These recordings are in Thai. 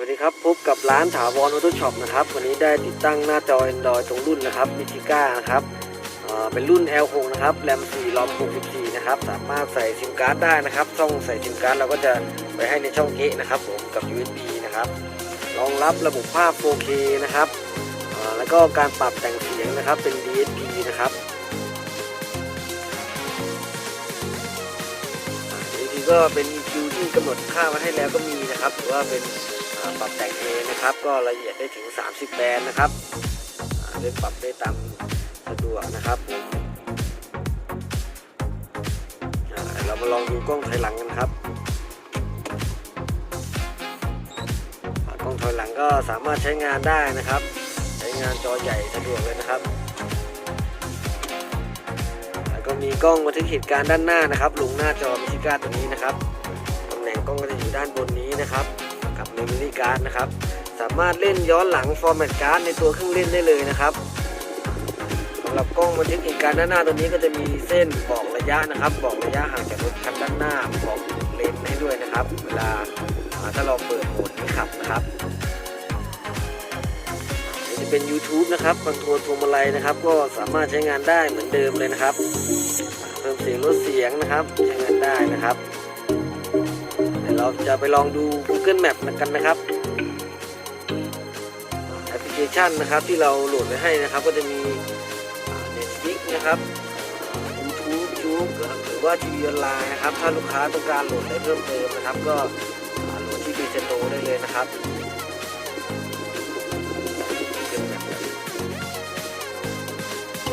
วัสดีครับ พบกับร้านถาวรออโต้ช็อปนะครับ วันนี้ได้ติดตั้งหน้าจอ Android ตรงรุ่นนะครับมิชิก้านะครับเป็นรุ่น L6 นะครับแรม4รอม64นะครับสามารถใส่ซิมการ์ดได้นะครับ ช่องใส่ซิมการ์ดเราก็จะไปให้ในช่องเกะนะครับผมกับ USB นะครับรองรับระบบภาพ 4K นะครับแล้วก็การปรับแต่งเสียงนะครับเป็น DSP นะครับบางทีก็เป็น ที่กำหนดค่ามาให้แล้วก็มีนะครับหรือว่าเป็นปรับแต่งเองนะครับ ก็ละเอียดได้ถึง 30 แบนนะครับอ่าได้ปรับได้ตามสะดวกนะครับผมเรามาลองดูกล้องถอยหลังกันครับกล้องถอยหลังก็สามารถใช้งานได้นะครับ ใช้งานจอใหญ่สะดวกเลยนะครับแล้วก็มีกล้องบันทึกเหตุการณ์ด้านหน้านะครับลงหน้าจอมิชิก้าตัวนี้นะครับ กล้องก็จะอยู่ด้านบนนี้นะครับ กับเมมโมรี่การ์ดนะครับ สามารถเล่นย้อนหลังฟอร์แมตการ์ดในตัวเครื่องเล่นได้เลยนะครับสำหรับกล้องบันทึกเหตุการณ์ด้านหน้าตัวนี้ก็จะมีเส้นบอกระยะนะครับ บอกระยะห่างจากรถคันด้านหน้าบอกเลนให้ด้วยนะครับ เวลาถ้าเราเปิดโหมดขับนะครับนี่จะเป็น YouTube นะครับคอนโทรลพวงมาลัยนะครับ ก็สามารถใช้งานได้เหมือนเดิมเลยนะครับ เพิ่มเสียงลดเสียงนะครับ ใช้งานได้นะครับ เราจะไปลองดู Google Map กันนะครับแอปพลิเคชันนะครับที่เราโหลดไว้ให้นะครับ ก็จะมี Netflix นะครับ YouTube ยูหรือว่าทีวีออนไลน์นะครับ ถ้าลูกค้าต้องการโหลดอะไรเพิ่มเติมนะครับ ก็โหลดที่ Play Store ได้เลยนะครับ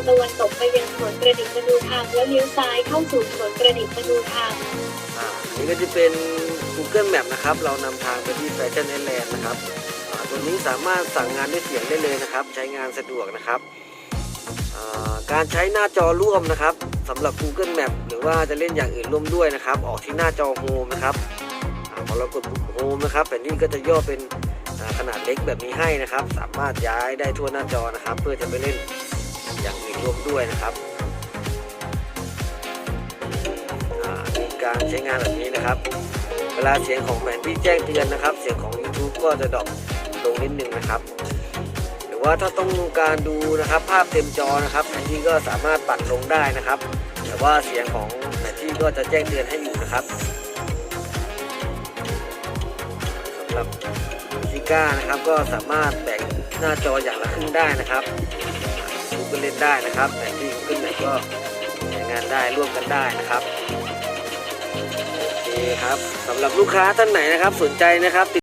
ตะวันตกไปยังสวนประดิษฐ์มนูทางแล้วเลี้ยวซ้ายเข้าสู่สวนประดิษฐ์มนูทาง นนี้ก็จะเป็น Google Map นะครับ เรานำทางไปที่ Fashion Island นะครับตัวนี้สามารถสั่งงานด้วยเสียงได้เลยนะครับ ใช้งานสะดวกนะครับ การใช้หน้าจอร่วมนะครับสำหรับ Google Map หรือว่าจะเล่นอย่างอื่นร่วมด้วยนะครับ ออกที่หน้าจอ Home นะครับพอเรากดปุ่ม Home นะครับแผ่นนี้ก็จะย่อเป็นขนาดเล็กแบบนี้ให้นะครับ สามารถย้ายได้ทั่วหน้าจอนะครับ เพื่อจะไปเล่นอย่างอื่นร่วมด้วยนะครับ การใช้งานแบบนี้นะครับ เวลาเสียงของแผนที่แจ้งเตือนนะครับ เสียงของ YouTube ก็จะดรอปลงนิดนึงนะครับ หรือว่าถ้าต้องการดูนะครับภาพเต็มจอนะครับแผนที่ก็สามารถปัดลงได้นะครับ แต่ว่าเสียงของแผนที่ก็จะแจ้งเตือนให้อยู่นะครับสำหรับซิก้านะครับก็สามารถแบ่งหน้าจออย่างละครึ่งได้นะครับดูก็เล่นได้นะครับแผนที่ขึ้นไหนก็ใช้งานได้ร่วมกันได้นะครับ ครับสำหรับลูกค้าท่านไหนนะครับ สนใจนะครับ